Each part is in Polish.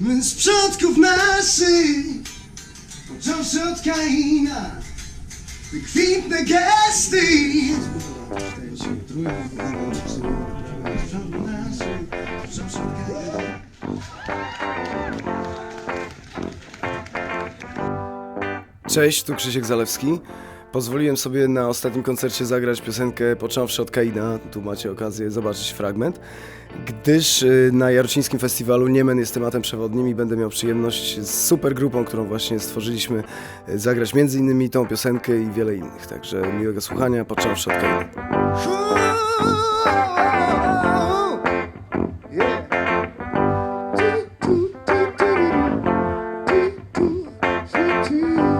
My z przodków naszych, począwszy od Kaina, wykwintne gesty. Cześć, tu Krzysiek Zalewski. Pozwoliłem sobie na ostatnim koncercie zagrać piosenkę począwszy od Kaina. Tu macie okazję zobaczyć fragment. Gdyż y, na Jarocińskim Festiwalu Niemen jest tematem przewodnim i będę miał przyjemność z super grupą, którą właśnie stworzyliśmy, y, zagrać między innymi tą piosenkę i wiele innych. Także miłego słuchania, począwszy od Kaina. My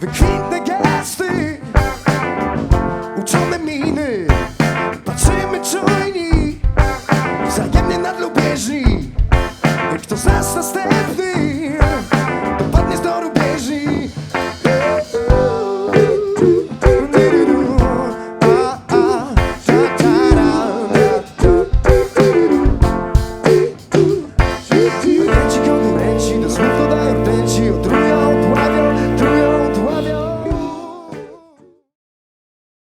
Wykwintne gesty, uczone miny. Patrzymy czujni, wzajemnie nadlubieżni Kto z nas następny?